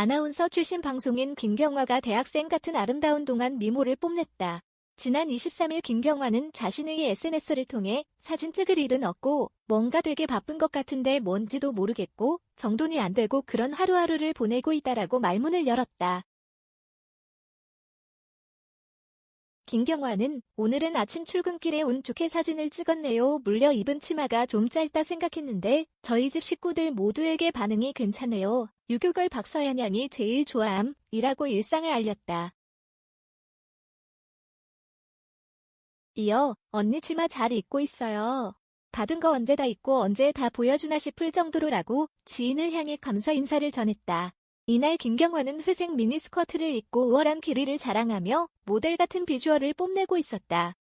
아나운서 출신 방송인 김경화가 대학생 같은 아름다운 동안 미모를 뽐냈다. 지난 23일 김경화는 자신의 SNS를 통해 사진 찍을 일은 없고 뭔가 되게 바쁜 것 같은데 뭔지도 모르겠고 정돈이 안 되고 그런 하루하루를 보내고 있다라고 말문을 열었다. 김경화는 오늘은 아침 출근길에 운 좋게 사진을 찍었네요. 물려 입은 치마가 좀 짧다 생각했는데 저희 집 식구들 모두에게 반응이 괜찮네요. 유교걸 박서연 양이 제일 좋아함. 이라고 일상을 알렸다. 이어 언니 치마 잘 입고 있어요. 받은 거 언제 다 입고 언제 다 보여주나 싶을 정도로라고 지인을 향해 감사 인사를 전했다. 이날 김경화는 회색 미니스커트를 입고 우월한 길이를 자랑하며 모델 같은 비주얼을 뽐내고 있었다.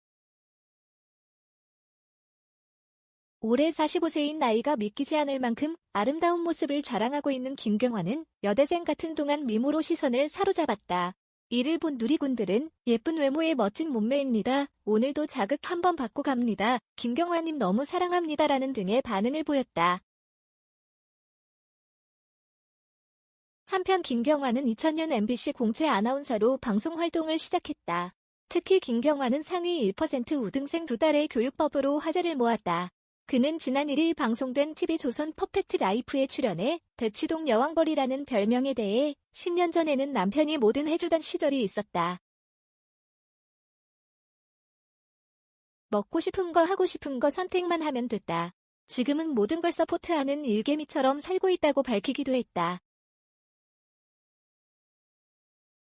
올해 45세인 나이가 믿기지 않을 만큼 아름다운 모습을 자랑하고 있는 김경화는 여대생 같은 동안 미모로 시선을 사로잡았다. 이를 본 누리꾼들은 예쁜 외모에 멋진 몸매입니다. 오늘도 자극 한번 받고 갑니다. 김경화님 너무 사랑합니다라는 등의 반응을 보였다. 한편 김경화는 2000년 MBC 공채 아나운서로 방송 활동을 시작했다. 특히 김경화는 상위 1% 우등생 두 딸의 교육법으로 화제를 모았다. 그는 지난 1일 방송된 TV조선 퍼펙트 라이프에 출연해 대치동 여왕벌이라는 별명에 대해 10년 전에는 남편이 뭐든 해주던 시절이 있었다. 먹고 싶은 거 하고 싶은 거 선택만 하면 됐다. 지금은 모든 걸 서포트하는 일개미처럼 살고 있다고 밝히기도 했다.